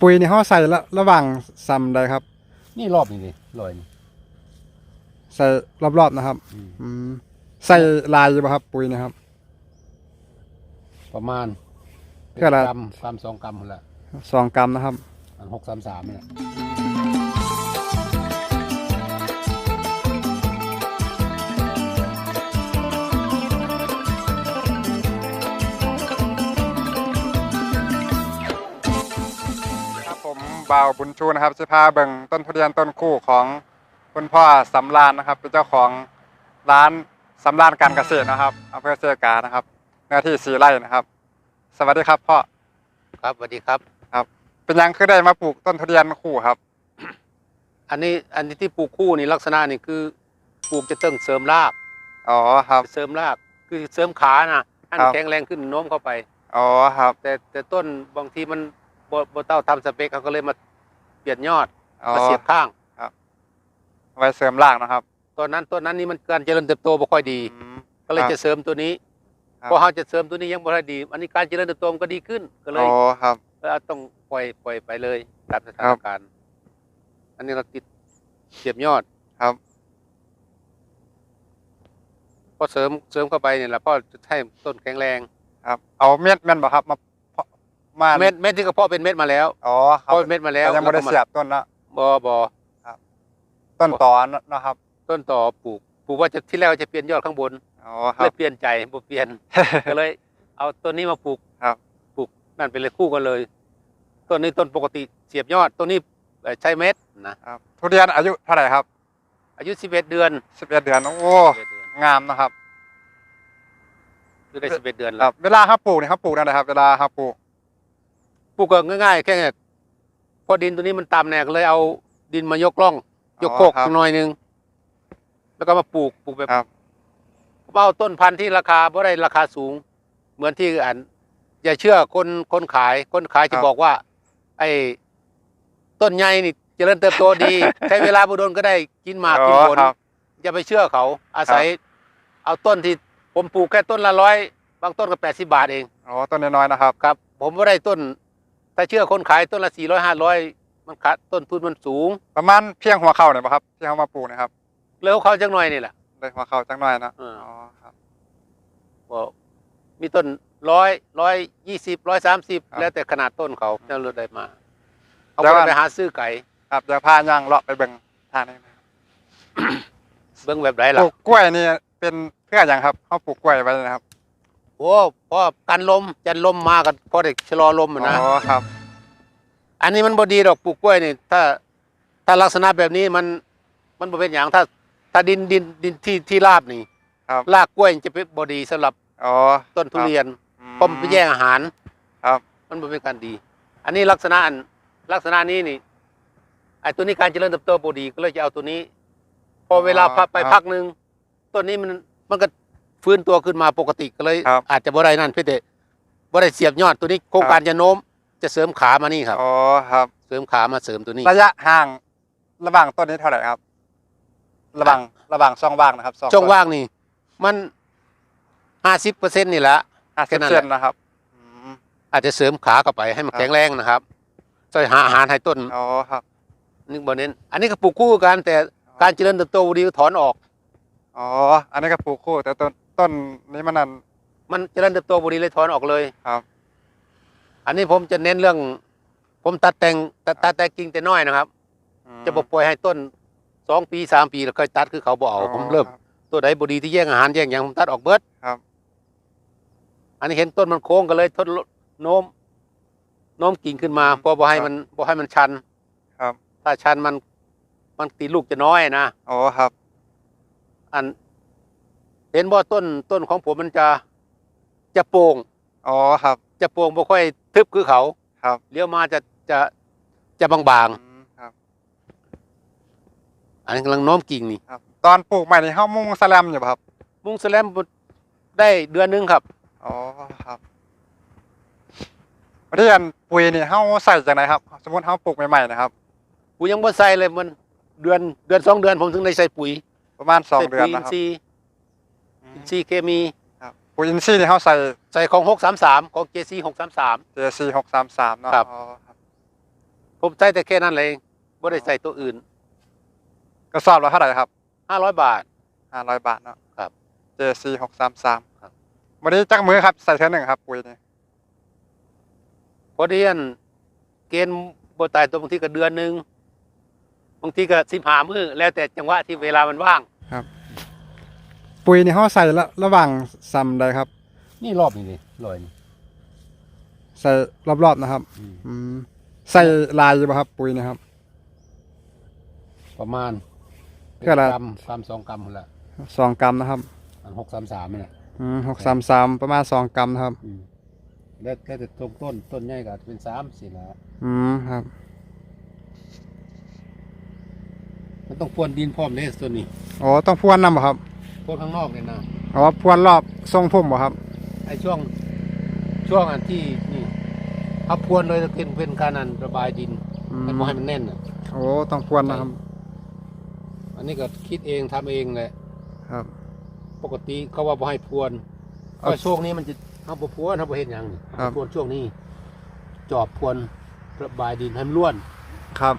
ปุ๋ยนี่เฮาใส่ละระหว่างซ้ำใดครับ นี่รอบนี่นี่ลอยนี่ใส่รอบๆนะครับ อืมอืมใส่ลายอยู่บ่ครับ ปุ๋ยนะครับ ประมาณเท่าไหร่ กรัมกรัมสองกรัมคนละสองกรัมนะครับ อันหกสามสามนี่แหละ บผมบ่าวบุญชูนะครับจะพาเบิ่งต้นทุเรียนต้นคู่ของคุณพ่อสำรานนะครับ เป็นเจ้าของร้านสำรานการเกษตรนะครับอำเภอเซกานะครับเนื้อที่สีไร่นะครับ สวัสดีครับพ่อครับสวัสดีครับเป็นยังคือได้มาปลูกต้นทุเรียนคู่ครับ อันนี้อันนี้ที่ปลูกคู่นี่ลักษณะนี่คือปลูกจะเติงเสริมรากอ๋อครับ เสริมรากคือเสริมขานะให้คนรับมัแข็งแรงขึ้นโน้มเข้าไป อ๋อครับ แต่แต่ต้นบางทีมัน บ่บ่เต้าทำสเปคเขาก็เลยมาเปลี่ยนยอดอ๋อมาเสียบข้างไว้เสริมรากนะครับตอนนั้นต้นนั้นนี่มันการเจริญเติบโตบ่ค่อยดี อืม ก็เลยครับจะเสริมตัวนี้ครับ พอเขาจะเสริมตัวนี้ยังบ่ค่อยดี อันนี้การเจริญเติบโตมันก็ดีขึ้นก็เลย อ๋อครับเออต้องปล่อยปล่อยไปเลยตามสถานการณ์ อันนี้เราติดเสียบยอดครับ พอเสริมเสริมเข้าไปเนี่ยแหละพ่อจะให้ต้นแข็งแรง ครับ เอาเม็ดแม่นบ่ครับ มาเพาะ มาเม็ดเม็ดที่กระเพาะเป็นเม็ดมาแล้วอ๋อครับเพาะเป็นเม็ดมาแล้วแต่ยังบ่ได้แล้ก็าเสียบต้นนะบอบอต้นตอนะครับ ต้นต่อปลูกปลูกว่าจะที่แรกว่าจะเปลี่ยนยอดข้างบนอ๋อคเลรับยเปลี่ยนใจบ่เปลี่ยนก็เลย เอาต้นนี้มาปลูกครับปลูกนั่นเป็นเลยคู่กันเลยต้นนี้ต้นปกติเสียบยอดต้นนี้เอ่อใช้เม็ดนะครับทุเรียนอายุเท่าไหร่ครับ อายุ11เดือน11เดือนโอ้11เดือนงามนะครับคือได้11เดือนคแล้รัวบเวลาครับปลูกนี่ครับปลูกนั่นแหละครับเวลาครับปลูก ปลูกก็ง่ายๆ แค่พอดินตัวนี้มันต่ำแน่ก็เลยเอาดินมายกล่อง ยกโคกอ๋อครับหน่อยหนึง แล้วก็มาปลูกปลูกแบบครับเอาต้นพันธุ์ที่ราคาบ่ได้ราคาสูง เหมือนที่อันอย่าเชื่อคนคนขาย คนขายจะบอกว่า ไอ้ต้นใหญ่นี่เจริญเติบโตดี ใช้เวลาบุดนก็ได้กินหมากกินผลอ๋อครับอย่าไปเชื่อเขา อาศัย เอาต้นที่ผมปลูกแค่ต้นละร้อยบางต้นก็แปดสิบาทเองอ๋อต้นน้อยๆนะครับครับ ผมไม่ได้ต้น ถ้าเชื่อคนขายต้นละสี่ร้อยห้าร้อยมันขาดต้นทุนมันสูง ประมาณเพียงหัวเข่าเนี่ยป่ะครับที่เขามาปลูกนะครับแล้วเขาจังหน่อยนี่แหละเลยหัวเข่าจังหน่อยนะเอออ๋อ๋อครับบอกมีต้นร้อยร้อยยี่สิบร้อยสามสิบครับแล้วแต่ขนาดต้นเขาจะลดได้มาเอาแล้วไปอันไปหาซื้อไก่ครับเดี๋ยวพาย่างเลาะไปเบิ่งทางนี้นะครับเบื้องแบบไหนปล่ะลูกกล้วยนี่เป็นเพื่ออย่างครับเขาปลูกกล้วยไว้นะครับ โอ้เพราะกันลมจันลมมากันพอเด็กชะลอลมอะนะ อ๋อครับ อันนี้มันบดีดอกปลูกกล้วยนี่ ถ้า ถ้าลักษณะแบบนี้มัน มันบ่เป็นอย่างถ้า ถ้าดินดินดินที่ที่ราบนี่ครับ รากกล้วยจะเป็นบดีสำหรับอ๋อต้นทุเรียนอืเพราะมันไปแย่งอาหาร ครับ มันบ่เป็นการดี อันนี้ลักษณะอันลักษณะนี้นี่ไอ้ตัวนี้การเจริญเติบโตบ่ดีก็เลยจะเอาตัวนี้ พอเวลาพักไปพักหนึ่งต้นนี้มันมันก็ ฟื้นตัวขึ้นมาปกติก็เลยครับอาจจะบ่ได้นั่นเพี่แต่บ่ได้เสียบยอดตัวนี้โครงการจะโน้มจะเสริมขามานี่ครับ อ๋อครับ เสริมขามาเสริมตัวนี้ระยะห่างระหว่างต้นนี้เท่าไหร่ครับ ระหว่างระหว่างช่องว่างนะครับช่องว่างนี่ มันห้าสิบเปอร์เซ็นต์นี่แหละ ห้าแค่สิบนั้นเซแหละ นนะครับอืม อาจจะเสริมขาเข้าไปให้มันครับ แข็งแรงนะครับช่วยหาอาหารให้ต้นอ๋อครับนึกบ่เน้น อันนี้ก็ปลูกคู่กันแต่การเจริญเติบโตดีก็ถอนออก อ๋ออันนี้ก็ปลูกคู่แต่ต้น ต้นนี้มันนั่นมันเจริญเติบโตบุรีเลยถอนออกเลย ครับ อันนี้ผมจะเน้นเรื่อง ผมตัดแต่งตัดตัดแต่กิ่งแต่น้อยนะครับ อืม จะบอกปล่อยให้ต้นสองปีสามปีแล้วค่อยตัดคือเขาบอกเอาผมเริ่มครับตัวใดบดีที่แย่งอาหารแย่งอย่างผมตัดออกเบิดครับ อันนี้เห็นต้นมันโค้งก็เลยทดโน้ม โน้มกิ่งขึ้นมาเพราะบ่ให้มันบ่ให้มันชันครับ ถ้าชันมัน มันตีลูกจะน้อยนะ อ๋อครับ อัน เห็นบ่ต้นต้นของผมมันจะจะโป่งอ๋อครับ จะโป่งบ่ค่อยทึบคือเขาครับเลี้ยวมาจะจะจะบางอืมครับ ๆอันนี้กำลังโน้มกิ่งนี่ ครับ ตอนปลูกใหม่นี่เฮามุงสแลมอยู่ป่ะครับมุ้งแสลมได้เดือนหนึงครับ อ๋อครับวันที่อันปุ๋ยนี่เฮาใส่จากไหนครับ สมมติเฮาปลูกใหม่ๆนะครับปุ๋ยยังบ่ใส่เลยมันเดือนเดือนสองเดือนผมถึงได้ใส่ปุ๋ยประมาณสองใส่เดือนปุ๋ยอินะนครับทรีย์ อืมอินทรีย์เคมีครับปุ๋ยอินทรีย์นี่เขาใส่ใส่ของ 633 ของ JC 633 JC หกสามสามเนาะครับ อ๋อครับผมใส่แต่แค่นั้นเลยไม่ได้ใส่ตัวอื่น กระสอบละเท่าไหร่ครับ500 บาท ห้าร้อยบาทเนาะครับ JC หกสามสามครับ วันนี้จักมือครับใส่เท่าหนึ่งครับปุ๋ยนี่พอดีอันเกณฑ์บ่ตายตัวบางทีก็เดือนหนึงบางทีก็15มื้อแล้วแต่จังหวะที่เวลามันว่าง ปุ๋ยนี่เขาใส่ละระหว่างซ้ำใดครับ นี่รอบนี้นี่ลอยนี่ ใส่รอบๆนะครับ อืมใส่ลายอยู่ป่ะครับ ปุ๋ยนี่ครับ ประมาณเท่าไหร่ กรัมกรัมสองกรัมพุ่นละสองกรัมนะครับอัน633นี่แหละอืมหกสามสามประมาณสองกรัมนะครับ อืมแล้วแล้วแต่ต้นต้นต้นใหญ่ก็อาจจะเป็น3สิละอืมครับ มันต้องพรวนดินพร้อมเด้ตัวนี้อ๋อต้องพรวนนำป่ะครับ พรวนข้างนอกนี่นะอ๋อพรวนรอบทรงพุ่มป่ะครับ ไอ้ช่วงช่วงอันที่นี่เอาพรวนเลยเป็นเป็นการอันระบายดินอืมมันบ่ให้มันแน่นอะ โอ้ต้องพรวนนะครับอันนี้ก็คิดเองทำเองแหละครับ ปกติเขาว่าบ่ให้พรวนเอาก็ช่วงนี้มันจะเฮาบ่พรวนเฮาบ่เฮ็ดหยังนี่ครับพรวนช่วงนี้ จอบพรวนระบายดินให้มันร่วนครับ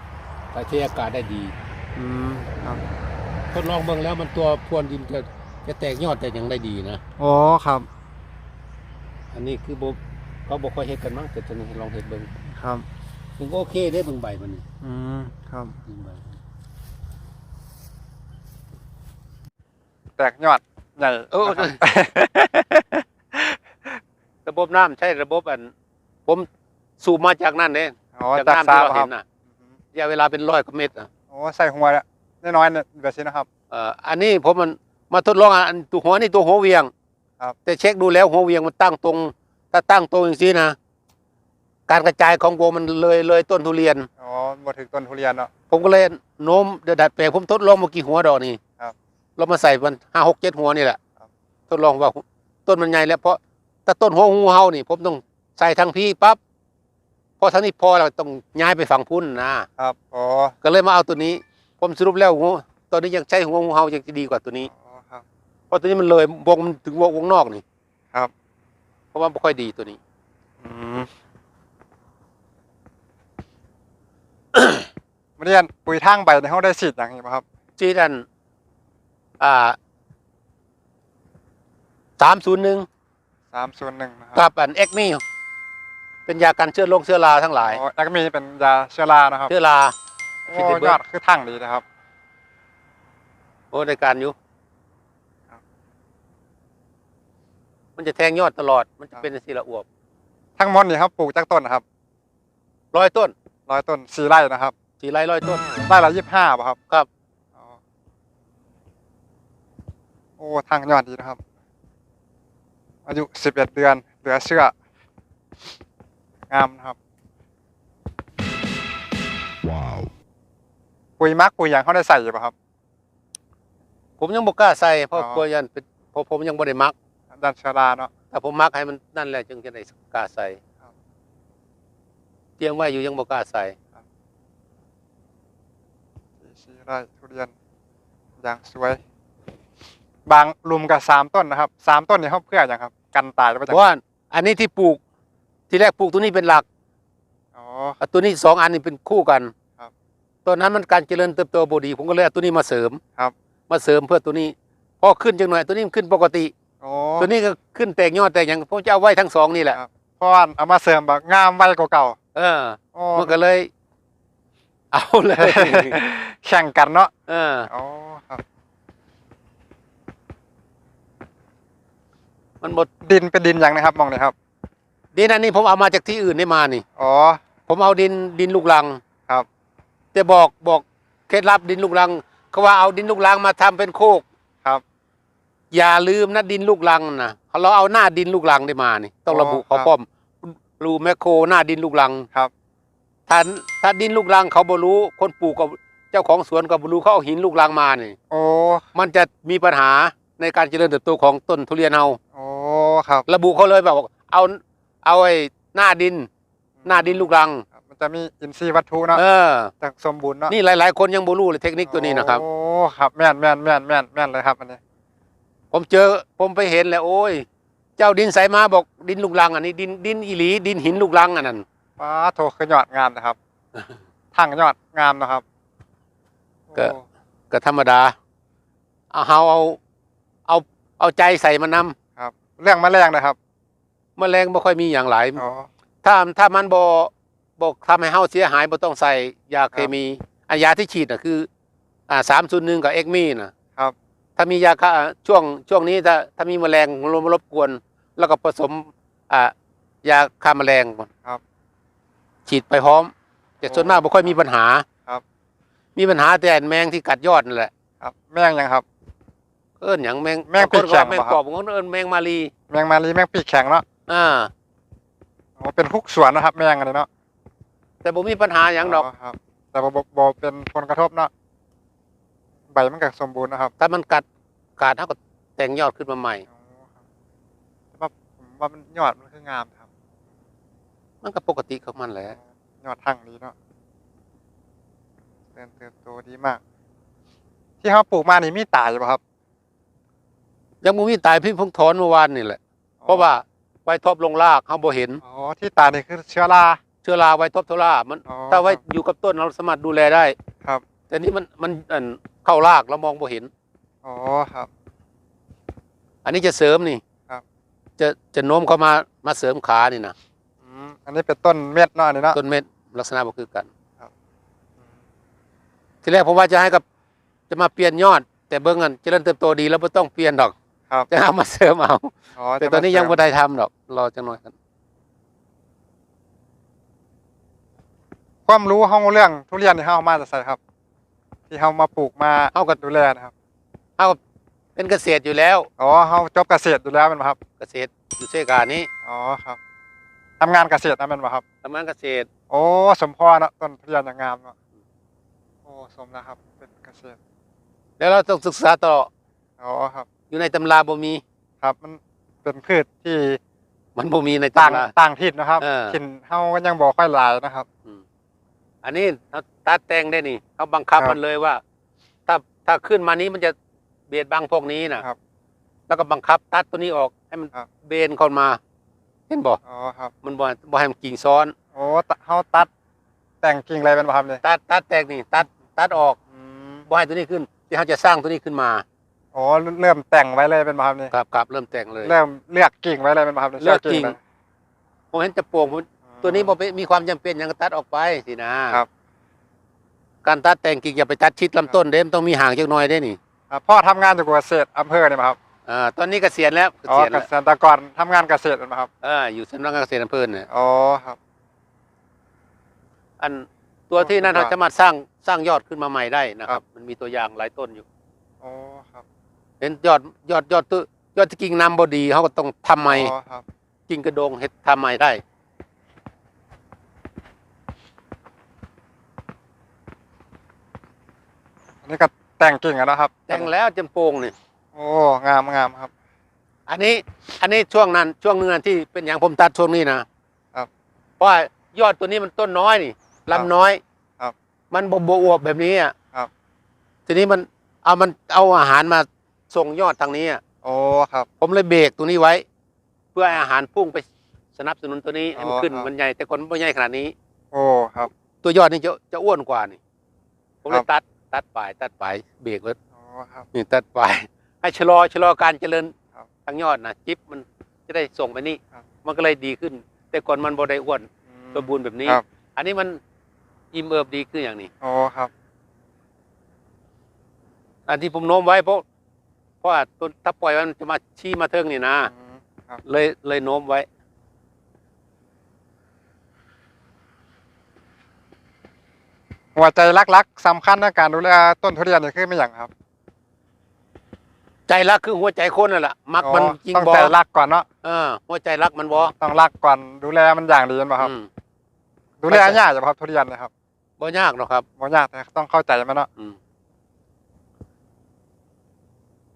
ถ่ายเทอากาศได้ดี อืมครับ ทดลองเบิ่งแล้วมันตัวพรวนดินจะ จะแตกยอดแต่ยังได้ดีนะอ๋อครับ อันนี้คือบ่เขาบ่ค่อยเฮ็ดกันมั้งแต่ตอนนี้ลองเฮ็ดเบิ่งครับมันก็โอเคได้เบิ่งใบมันนี่อืมครับ เบิ่งใบแตกยอดใหญ่เออนะครับระบบน้ำใช่ระบบอัน ผมสูบมาจากนั่นเองอ๋อจากจากน้ำซาที่วเราครัเห็บนน่ะระยะเวลาเป็นร้อยกว่าเมตรอะโอ้ใส่หัวน้อยๆเนี่ยแบบนี้นะครับ เอ่ออันนี้ผมมัน มาทดลองอันตัวหัวนี่ตัวหัวเวียงครับ แต่เช็คดูแล้วหัวเวียงมันตั้งตรง ถ้าตั้งตรงอย่างนี้นะการกระจายของวงมันเลยเลยต้นทุเรียนอ๋อบ่ถึงต้นทุเรียนเนาะผมก็เลยโน้มเดือดดัดแปลงผมทดลองเมื่อกี่หัวดอกนี่ครับเรามาใส่มันห้าหกเจ็ดหัวนี่แหละครับทดลองว่าต้นมันใหญ่แล้วเพราะถ้าต้นหัวงูเห่านี่ ผมต้องใส่ทางพี่ปั๊บพอทางนี้พอเราต้องย้ายไปฝั่งพุ่นนะครับอ๋อก็เลยมาเอาตัวนี้ ผมสรุปแล้วหัวตอนนี้ยังใช้หัวงูเห่ายังจะดีกว่าตัวนี้อ๋อครับ เพราะตัวนี้มันเลยวงมันถึงวงวงนอกนี่ครับ เพราะว่าไม่ค่อยดีตัวนี้อืมมาเรียนปุ๋ยทางใบในเขาได้ฉีดอย่างนี้ป่ะครับจีดันอ่าสามศูนย์หนึ่งสามส่วนหนึ่งนะคกัรับบอันเอ็กนี่เป็นยากันเชื้อโรคเชื้อราทั้งหลาย อ๋อแล้วก็มีเป็นยาเชื้อรานะครับเชื้อรา โอ้ฉีดได้เบิดยอดคือทั้งดีนะครับ โอ้ในการอยู่ ครับ มันจะแทงยอดตลอด มันจะเป็นสีละอวบ ทั้งหมดนี่ครับปลูกจากต้นนะครับร้อยต้นร้อยต้นสี่ไร่นะครับสี่ไร่ร้อยต้นไร่ละยี่สิบห้าป่ะครับครับอ๋อโอ้ทางยอดดีนะครับ อายุสิบเอ็ดเดือน เหลือเชื่อ งามนะครับ Wow. ปุ๋ยมักปุ๋ยหยางเขาได้ใส่อยู่ป่ะครับ ผมยังบ่กล้าใส่เพราะอ๋อกลัวยันเป็นเพราะผมยังบ่ได้มัก ดันเชื้อราเนาะ ถ้าผมมักให้มันนั่นแหละจึงจะได้กล้าใส่ครับเตรียมไว้อยู่ยังบ่กล้าใส่สี่ไร่ทุเรียนอย่างสวย บางลุมกับสามต้นนะครับสามต้นนี่เขาเพื่ออย่างครับ กันตายหรือเพเปล่าราะว่าอันนี้ที่ปลูก ที่แรกปลูกตัวนี้เป็นหลักอ๋อ อะตัวนี้สองอันนี้เป็นคู่กันครับ ตัวนั้นมันการเจริญเติบโตบดี ผมก็เลยเอาตัวนี้มาเสริมครับ มาเสริมเพื่อตัวนี้ พอขึ้นจังหน่อยตัวนี้มันขึ้นปกติ โอ้ตัวนี้ก็ขึ้นแตกยอดแตกอย่างผมจะเอาไว้ทั้งสองนี่แหละครับเพราะว่าเอามาเสริมแบบงามไว้กว่าเก่าเออโอ้มันก็เลย เอาเลยแข่งกันเนาะเอออ๋อครับมันหมดดินเป็นดินอย่างนะครับมองเลยครับ ดินอันนี้ผมเอามาจากที่อื่นได้มานี่อ๋อผมเอาดินดินลูกรังครับ แต่บอกบอกเคล็ดลับดินลูกรังเขาว่าเอาดินลูกรังมาทำเป็นโคกครับ อย่าลืมนะดินลูกรังนะเราเอาหน้าดินลูกรังได้มานี่ ต้องระบุอ๋อครับเขาป้อมรูแมคโครหน้าดินลูกรังครับถ้าถ้าดินลูกรังเขาบรู้คนปลูกกับเจ้าของสวนกับบรู้เขาเอาหินลูกรังมานี่โอ้มันจะมีปัญหาในการเจริญเติบโตของต้นทุเรียนเอาโอ้ครับ ระบุเขาเลยแบบว่าเอาเอาไอ้หน้าดิน หน้าดินลูกรังครับมันจะมีอินทรีย์วัตถุเนาะเออจากสมบูรณ์เนาะนี่หลาย ๆ คนยังบรู้เลยเทคนิคตัวนี้นะครับโอ้ครับแม่นแม่นแม่นแม่นแม่นเลยครับอันนี้ ผมเจอผมไปเห็นแล้วโอ้ย เจ้าดินใสมาบอกดินลูกลังอันนี้ดินดินอีหลีดินหินลูกลังอันนั้นป้าโทคือยอดงามนะครับทางยอดงามนะครับ ก็โอ้ก็ธรรมดาเอาเฮาเอาเอาเอาใจใส่มันนำครับ เรื่องแมลงนะครับแมลงบ่ค่อยมีอย่างหลาย อ๋อ ถ้าถ้ามันบ่บ่ทำให้เฮาเสียหายบ่ต้องใส่ยาเคมีอันยาที่ฉีดน่ะคือ อ่า301กับเอ็กมีน่ะครับ ถ้ามียาฆ่าช่วงช่วงนี้ถ้าถ้ามีแมลงรบรบกวน แล้วก็ผสมอ่ายาฆ่าแมลงครับ ฉีดไปพร้อม แต่ส่วนมากไม่ค่อยมีปัญหาครับ มีปัญหาแต่แมงที่กัดยอดนั่นแหละครับ แมงยังครับ เอิ้นอย่างแมงแมงบาคนปีกแข็ก็งแมงเหรอครับกรอบบางคนเอิ้นแมงมารีแมงมารีแมงปีกแข็งเนาะอ่าอ๋อเป็นฮุกสวนนะครับ แมงอะไรเนาะแต่บ่มีปัญหาอย่างดอก ครับ แต่บ่บ่บ่เป็นผลกระทบเนาะใบมันก็สมบูรณ์นะครับถ้ามันกัดกัดเท่ากับแต่งยอดขึ้นมาใหม่ อ๋อครับแต่ว่าผมว่ามันยอดมันคืองามครับมันก็ปกติของมันแหละยอดทั้งดีเนาะเติมเติบโตดีมาก ที่เขาปลูกมานี่มีตายอยู่ป่ะครับยังบ่มีตายพี่เพิ่งถอนเมื่อวานนี่แหละ เพราะว่าไวทบลงรากเฮาบ่เห็น อ๋อที่ตายนี่คือเชื้อรา เชื้อราไวทบโทรามัน อ๋อถ้าไว้ครับอยู่กับต้นเราสามารถดูแลได้ ครับ แต่นี่มันมันอันเข้ารากเรามองบ่เห็น อ๋อครับ อันนี้จะเสริมนี่ครับ จะจะโน้มเข้ามามาเสริมขานี่นะอืมอันนี้เป็นต้นเม็ดเนาะอันนี้เนาะ ต้นเม็ดลักษณะบ่คือกันอืมทีแรกผมว่าจะให้กับ จะมาเปลี่ยนยอด แต่เบิ่งกันเจริญเติบโตดีแล้วบ่ต้องเปลี่ยนดอก ครับจะเอามาเสริมเอา อ๋อแต่จะตอนนี้มายังเสริบ่มได้ทำดอกรอจังหน่อยกันความรู้เฮาเรื่องทุเรียนนี่เฮามาจากไสครับ ที่เฮามาปลูกมาเฮาก็ดูแลนะครับเอาเป็นเกษตรอยู่แล้ว อ๋อเฮาจบเกษตรอยู่แล้วแม่นบ่ครับเกษตรอยู่เซกานี้อ๋อครับทำงานเกษตรนะแม่นบ่ครับ ทำงานเกษตรโอ้สมพรเนาะต้นทุเรียนอย่างงามเนาะโอ้สมแล้วครับ เป็นเกษตรแล้วเราต้องศึกษาต่ออ๋อครับ อยู่ในตำราบ่มี ครับมันเป็นพืชที่มันบ่มีในต่างตำรา ต่างถิ่นนะครับเออ ถิ่นเฮาก็ยังบ่ค่อยหลายนะครับ อืม อันนี้เราตัดแต่งได้นี่เขาบังคับครับ มันเลยว่า ถ้าถ้าขึ้นมานี้มันจะเบียดบังพวกนี้นะครับ แล้วก็บังคับตัดตัวนี้ออกให้มันครับ เบนเข้ามา เห็นบ่อ๋อครับมันบ่บ่ให้มันกิ่งซ้อน โอ้ตะเฮาตัด แต่งกิ่งอะไรเป็นบ่ครับเนี่ยตัดตัดแตกนี่ ตัดตัดออกอืมบ่ให้ตัวนี้ขึ้นที่เขาจะสร้างตัวนี้ขึ้นมาอ๋อเริ่มแต่งไว้เลยเป็นบ่ครับเนี่ยครับครับเริ่มแต่งเลย เริ่มเลือกกิ่งไว้เลยเป็นบ่ครับนี่เลือกกิ่งเลยผมเห็นจะโป่งผม ตัวนี้บ่เป็นมีความจำเป็นหยังก็ตัดออกไปสินะครับ การตัดแต่งกิ่งอย่าไปตัดชิดลำต้นเด้มนต้องมีห่างจักหน่อยได้นี่อ่าพ่อทำงานอยู่เกษตรอำเภอเนี่ยบ่ครับอ่าตอนนี้เกษียณแล้วเกอ๋อษียณเกแล้วษตรกรทำงานเกษตรเป็นบ่ครับเอออยู่สำนักงานเกษตรอำเภอเนี่ย อ๋อครับ อันตัวที่นั่นครัเราบจะมาสร้างสร้างยอดขึ้นมาใหม่ได้นะคครัรับบมันมีตัวอย่างหลายต้นอยู่ อ๋อครับเห็นยอดยอดยอดตัวยอดที่กิ่งนำบดีเขาก็ต้องทำใหม่อ๋อครับกิ่งกระโดงเฮ็ดทำใหม่ได้ นนี้ก็แต่งกิ่งอะนะครับ แต่งแล้วจนโป่งนี่โอ้งามงามครับ อันนี้อันนี้ช่วงนั้นช่วงนึงนั้นที่เป็นอย่างผมตัดช่วงนี้นะครับ เพราะว่ายอดตัวนี้มันต้นน้อยนี่ลำน้อยครับ มันบ่บอวบแบบนี้อะครับ ทีนี้มันเอามันเอาอาหารมาส่งยอดทางนี้อะโอ้ครับ ผมเลยเบรกตัวนี้ไว้ เพื่อให้อาหารพุ่งไปสนับสนุนตัวนี้ให้มันอ๋อขึ้นครับ มันใหญ่แต่คนไม่ใหญ่ขนาดนี้ โอ้ครับ ตัวยอดนี่จะจะอ้วนกว่านี่ ผมเลครัยบ ตัด ตัดปลายตัดปลายเบรกไว้อ๋อครับ นี่ตัดปลายให้ชะลอชะลอการเจริญครับทางยอดนะจิ๊บมันจะได้ส่งไปนี่ครับ มันก็เลยดีขึ้น แต่ก่อนมันบ่ได้อ้วนอืม สมบูรณ์แบบนี้ ครับ อันนี้มันอิ่มเอิบดีขึ้นอย่างนี้โอ้ครับอันที่ผมโน้มไว้เพราะเพราะว่าต้นถ้าปล่อยมันจะมาชี้มาเทิงนี่นะ อืม ครับ เลยเลยโน้มไว้ หัวใจรักๆสำคัญในการดูแลต้นทุเรียนนี่คือไม่อย่างครับใจรักคือหัวใจคนนั่นแหละมักมันอ๋อจริงต้องบอใจรักก่อนเนาะเออหัวใจรักมันบอต้องรักก่อนดูแลมันอย่างดีนบ่ครับอืมดูแลยากจะครับทุเรียนนะครับบ่ยากหรอกครับบ่ยากแต่ต้องเข้าใจมันเนาะอืม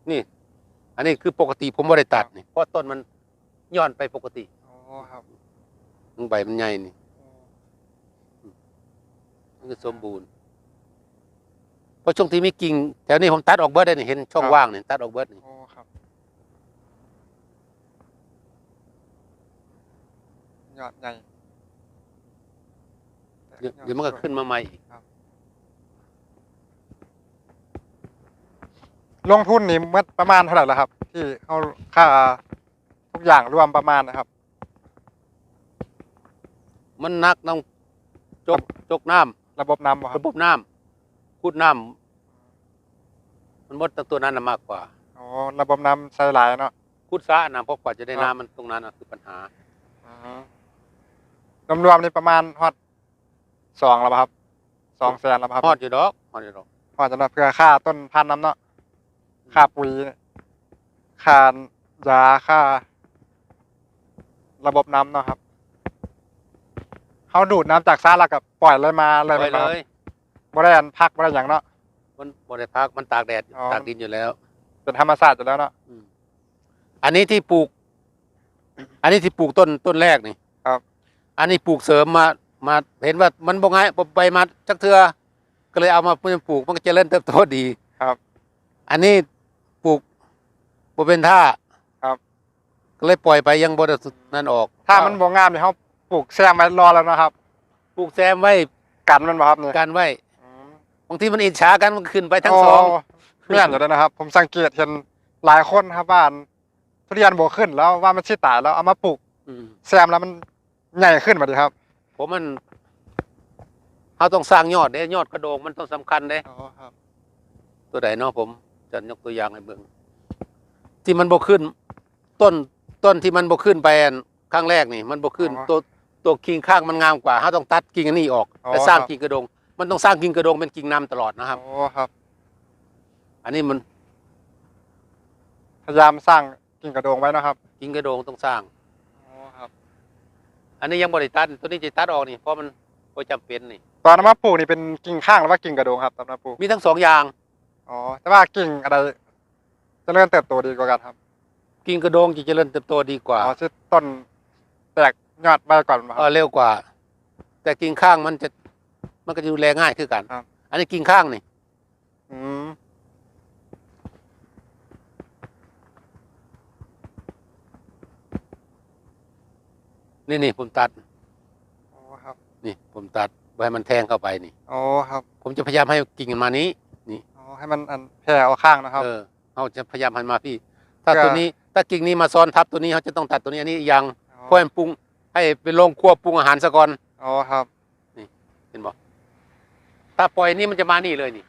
นี่ อันนี้คือปกติผมไม่ได้ตัดนี่เพราะต้นมันย้อนไปปกติโอ้ครับใบมันใหญ่นี่มัน คือสมบูรณ์เพราะช่วงที่มีกิ่งแถวนี้ผมตัดออกเบิดได้นี่เห็นช่องว่างนี่ตัดออกเบิดนี่โอ้ครับยอดใหญ่เดี๋ยวเดี๋ยวมันก็ขึ้นมาใหม่อีกลงทุนนี่เมื่อประมาณเท่าไหร่แล้วครับ ที่เขาค่าทุกอย่างรวมประมาณนะครับ มันหนักต้องจกจกน้ำ ระบบน้ำบ่ครัระบบบน้ำขุดน้ำมันหมดตั้งตัวนั้นน่ะมากกว่าอ๋อระบบน้ำใส่หลายเนาะขุดซะน้ำเพราะกว่าจะได้ครับ น้ำมันตรงนั้นน่ะคือปัญหารวมรวมๆนี่ประมาณฮอดสองแล้วบ่ครับสองแสนแล้วบ่ครับฮอดอยู่ดอกฮอดอยู่ดอก ฮอดจะเนาะเพื่อค่าต้นพันธุ์น้ำเนาะค่าปุ๋ยค่ายาค่า ระบบน้ำเนาะครับ เขาดูดน้ำจากซ่าแล้วก็ปล่อยเลยมาเลยไปบ่เลครับยบ่ได้อันพักบ่ได้หยังเนาะ มันบริพักมันตากแดดอ๋อ ตากดินอยู่แล้ว เป็นธรรมชาติอยู่แล้วเนาะอืมอันนี้ที่ปลูก อันนี้ที่ปลูกต้นต้นแรกนี่ครับ อันนี้ปลูกเสริมมามาเห็นว่ามันบ่ง่ายบ่ไปมาจักเทือก็เลยเอามาปลูกมันก็เจริญเติบโตดี ครับ อันนี้ปลูกบ่เป็นท่าครับ ก็เลยปล่อยไปยังบ่ได้นั่นออกถ้ามันบ่งามนี่เขา ปลูกแซมไว้รอแล้วนะครับปลูกแซมไว้กันมันบ่ครับนี่กันไว้อืมบางทีมันอิจฉากันมันขึ้นไปทั้งสองโแม่นอยู่แล้วนะครับ ผมสังเกตเห็นหลายคนครับว่าอันทุเรียนบ่ขึ้นแล้วว่ามันสิตายแล้วเอามาปลูกอืมแซมแล้วมันใหญ่ขึ้นมาดิครับผมมันเราต้องสร้างยอดเด้ยอดกระโดงมันต้องสำคัญเด้อ๋อครับตัวไหนเนาะผมจะยกตัวอย่างให้เบิ่งที่มันบ่ขึ้น ต้นต้นที่มันบ่ขึ้นไปอันข้างแรกนี่ มันบ่ขึ้นตัว ตัวกิ่งข้างมันงามกว่าเราต้องตัดกิ่งอันนี้ออกแล้วสร้างกิ่งกระโดง มันต้องสร้างกิ่งกระโดงเป็นกิ่งนำตลอดนะครับ โอ้ครับ อันนี้มันพยายามสร้างกิ่งกระโดงไว้นะครับกิ่งกระโดงต้องสร้าง โอ้ครับ อันนี้ยังบ่ได้ตัดตัวนี้จะตัดออกนี่เพราะมันบ่จำเป็นนี่ตอนนำมาปลูกนี่เป็นกิ่งข้างหรือว่ากิ่งกระโดงครับตอนนำมาปลูกมีทั้งสองอย่าง อ๋อแต่ว่ากิ่งอะไรเจะเริ่มเติบโตดีกว่ากันครับกิ่งกระโดงจะเจริญเติบโตดีกว่า อ๋อที่ต้นแตก ยอดใบก่อนมาคเอรับ อเร็วกว่า แต่กิ่งข้างมันจะ มันก็จะดูแลง่ายคือกัน ครับ อันนี้กิ่งข้างนี่ อืมนี่นี่ผมตัดโอ้ครับนี่ ผมตัดไว้ให้มันแทงเข้าไปนี่โอ้ครับผมจะพยายามให้กิ่งมันมานี้อ๋อให้มันอันแผ่เอาข้างนะครับ เออเขาจะพยายามให้มาพี่ ถ้าก็ ตัวนี้ ถ้ากิ่งนี้มาซ้อนทับตัวนี้เขาจะต้องตัดตัวนี้อันนี้ยังอ๋อเพื่อให้มันปรุง ให้เป็นโรงครัวปรุงอาหารซะก่อนอ๋อครับเห็นบ่ถ้าปล่อยนี่มันจะมานี่เลยนี่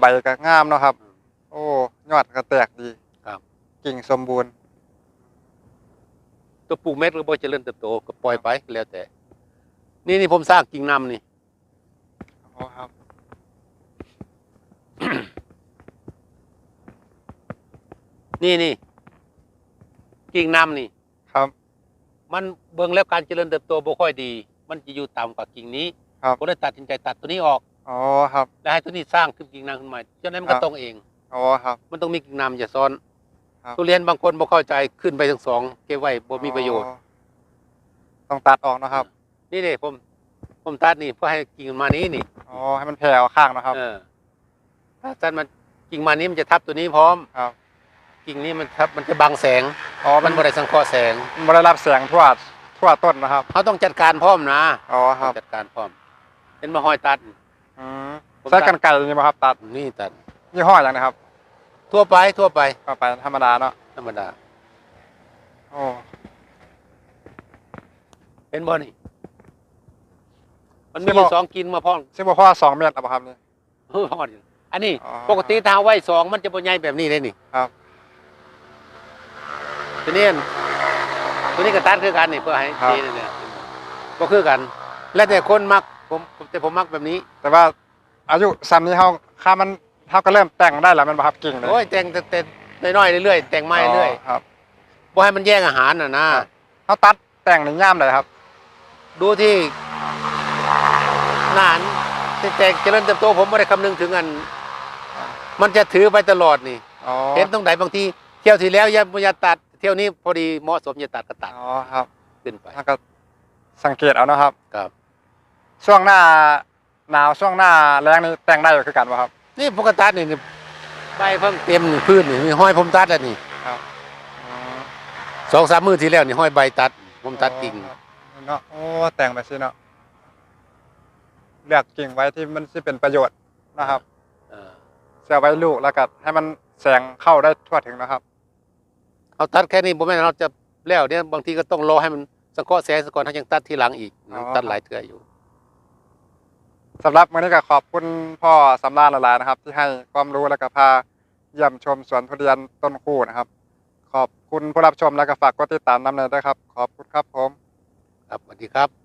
ใบก็งามเนาะครับ โอ้ยอดก็แตกดีครับ กิ่งสมบูรณ์ ตัวปลูกเม็ดหรือบ่เจริญเติบโตก็ปล่อยไปแล้วแต่ นี่นี่ผมสร้างกิ่งนำนี่ อ๋อครับ นี่นี่กิ่งนำนี่ครับ มันเบิ่งแล้วการเจริญเติบโตบ่ค่อยดี มันจะอยู่ต่ำกว่ากิ่งนี้ครับผมเลยตัดสินใจตัดตัวนี้ออกอ๋อครับ แล้วให้ตัวนี้สร้างขึ้นกิ่งนำขึ้นมาฉะนั้นมันครัก็บตรงเอง อ๋อครับ มันต้องมีกิ่งนำอย่าซ้อนครับ ทุเรียนบางคนบ่เข้าใจขึ้นไปทั้งสองเก็บไว้บ่มีประโยชน์ อ๋อต้องตัดออกนะครับ นี่นี่ผมผมตัดนี่เพื่อให้กิ่งมันมานี้นี่อ๋อ ให้มันแผ่เอาข้างนะครับ เออถ้าตัดมันกิ่งมานี้มันจะทับตัวนี้พร้อม ครับ กิ่งนี้มันทับมันจะบังแสง อ๋อมัมันนบ่ได้สังเคราะห์แสงมันบ่ได้รับแสงทั่วทั่วต้นนะครับเขาต้องจัดการพร้อมนะอ๋อครับจัดการพร้อมเป็นมาห้อยตัดอืมผมใช้ตัดกันไก่นี่บ่ครับตัดนี่ตัดยี่ห้ออย่างนะครับ ทั่วไปทั่วไปก็ไปธรรมดาเนาะธรรมดาโอ้เป็นบ่นี่มันมีอยู่สองกินมาพร้อมซึ่งบ่พอสองเมตรหรอเปล่าครับนี่เออพอดีอันนี้อ๋อปกติถ้าเอาไว้สองมันจะบ่ใหญ่แบบนี้เลยนี่ครับ ตัวนี้อันตัวนี้ก็ตัดคือกันนี่เพื่อให้ครับ ดีนี่เนี่ยก็คือกัน แล้วแต่คนมักผมผมแต่ผมมักแบบนี้แต่ว่าอายุซ้ำนี้เฮาค่ามันเฮาก็เริ่มแต่งได้แล้วแมันบ่ครับกิ่งเลยโอ้ยแต่งแต่แต่น้อยๆเรื่อยๆแต่งไม้เรื่อยครับ ๆบ่ให้มันแย่งอาหารน่ะนะ ครับเฮาตัดแต่งในย่ามเลยครับ ดูที่หนานแต่แต่เจริญเติบโตผมไม่ได้คำนึงถึงอัน มันจะถือไปตลอดนี่ อ๋อเห็นตรงไหนบางทีเที่ยวที่แล้วอย่าอย่าตัด เที่ยวนี้พอดีเหมาะสมอย่าตัดก็ตัดอ๋อครับขึ้นไปแล้วก็สังเกตเอานะครับ ครับ ช่วงหน้าหนาวช่วงหน้าแล้งนี่แต่งได้คือกันบ่ครับ นี่ปกตินี่นี่ใบเพิ่งเต็มนี่พื้นนี่มีห้อยผมตัดแล้วนี่ครับอืมสองสามมือที่แล้วนี่ห้อยใบตัด ผมตัดกิ่งครับเนาะโอ้แต่งไปสิเนาะเลือกกิ่งไว้ที่มันสิเป็นประโยชน์นะครับเออเสียไว้ลูกแล้วก็ให้มันแสงเข้าได้ทั่วถึงนะครับ เอาตัดแค่นี้บ่แม่นเราจะแล้วเนี่ยบางทีก็ต้องรอให้มันสังเคราะห์แสงซะก่อนถ้ายังตัดทีหลังอีกอ๋อ ตัดหลายเทื่ออยู่ สำหรับมื้อนี้ก็ขอบคุณพ่อสำราญหลายๆนะครับ ที่ให้ความรู้แล้วก็พาเยี่ยมชมสวนทุเรียนต้นคู่นะครับ ขอบคุณผู้รับชมแล้วก็ฝากกดติดตามนำเลยด้วยครับ ขอบคุณครับผม ครับสวัสดีครับ